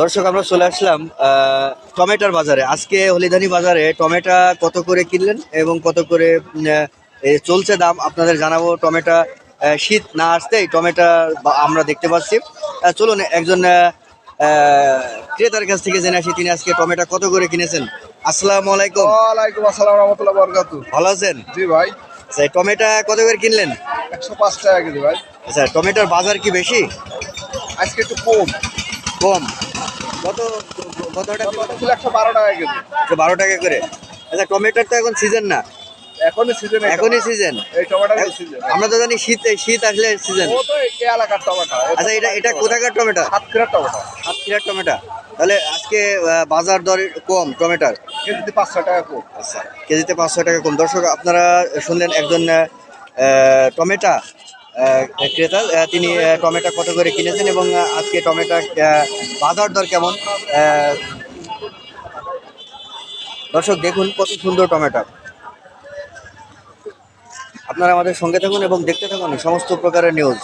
দর্শক আমরা চলে আসলাম টমেটোর বাজারে। আজকে হলিধানি বাজারে টমেটো কত করে কিনলেন এবং কত করে চলছে দাম? আপনাদের জানাব টমেটো শীত না আসতেই টমেটো আমরা দেখতে পাচ্ছি। চলুন একজন ক্রেতার কাছ থেকে জেনে আসি তিনি আজকে টমেটো কত করে কিনেছেন। আসসালামু আলাইকুম। ওয়ালাইকুম আসসালাম রহমতুল্লাহ বরকাত ভালো আছেন? জি ভাই। আচ্ছা এই টমেটো কত করে কিনলেন? একশো পাঁচ টাকা কেজি ভাই। আচ্ছা টমেটোর বাজার কি বেশি? আজকে একটু কম। কম। কত একশো বারো টাকা কেজি। বারো টাকা করে। আচ্ছা টমেটোর তো এখন সিজন না। এখনই সিজন এখনই সিজন আমরা তো জানি শীত শীত আসলে সিজন এলাকার টমেটো আচ্ছা এটা এটা কোথাকার টমেটো টমেটো সাতক্ষীরার টমেটো তাহলে আজকে বাজার দর কম টমেটোর কেজিতে পাঁচশো টাকা কম। আচ্ছা কেজিতে পাঁচশো টাকা কম। দর্শক আপনারা শুনলেন একজন টমেটো ক্রেতা তিনি টমেটো কত করে কিনেছেন এবং আজকে টমেটো বাজার দর কেমন? দর্শক, দেখুন কত সুন্দর টমেটো। আপনারা আমাদের সঙ্গে থাকুন এবং দেখতে থাকুন সমস্ত প্রকারের নিউজ